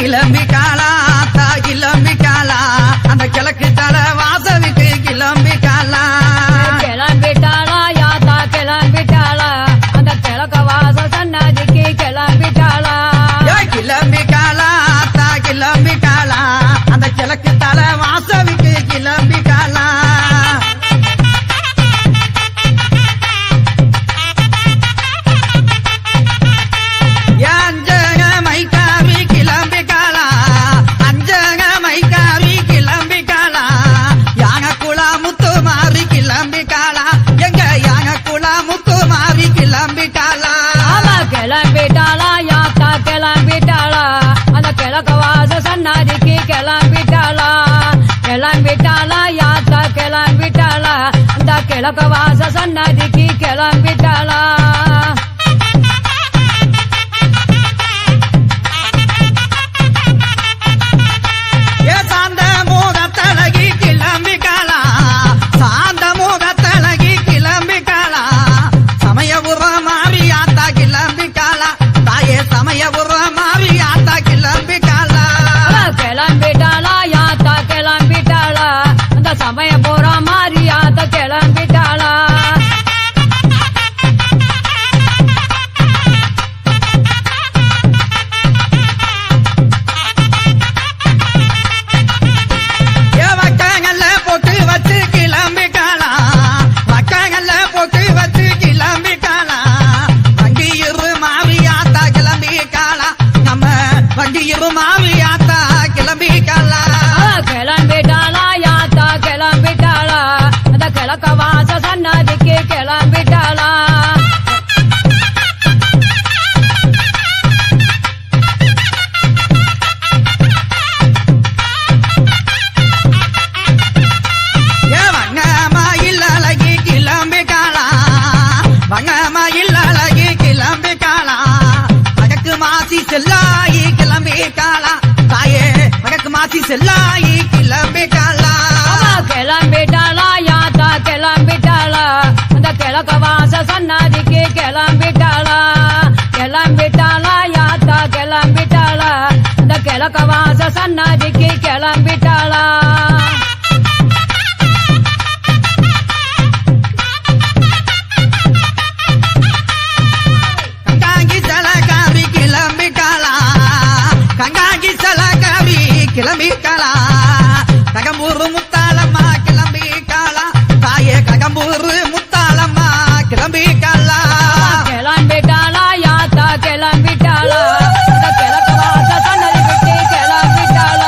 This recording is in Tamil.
கிளம்பி காலா தா கிளம்பி காலா. அந்த கிழக்கு தர வாசலுக்கு கிளம்பி காலா. கிளம்பிட்டாளா யாத்தா கிளம்பிட்டாளா அந்த கிழக்க வாச சன்னதிக்கு கிளம்பிட்டாளா கிளம்பி காலா தா கிளம்பி காலா. அண்ணாதிக்கு கிளம்பிட்டாளா? கிளம்பிட்டாளா? யாத்தா கிளம்பிட்டாளா? அந்த கிழக்க வாச சன்னதிக்கு கிளம்பிட்டாளா? யாத்தா கிளம்பிட்டாளா? கிளம்பிட்டாளா யாத்தா கிளம்பிட்டாளா? அந்த கிழக்க வாச சன்னதிக்கு கிளம்பிட்டாளா? செல்லா செல்லாயி கிளம்பிட்டாளா? கிளம்பிட்டாளா யாத்தா கிளம்பிட்டாளா? அந்த கிழக்க வாச சன்னாதிக்கு கிளம்பிட்டாளா? கிளம்பிட்டாளா யாத்தா கிளம்பிட்டாளா? அந்த கிழக்க வாச சன்னாதி 给了没？干了。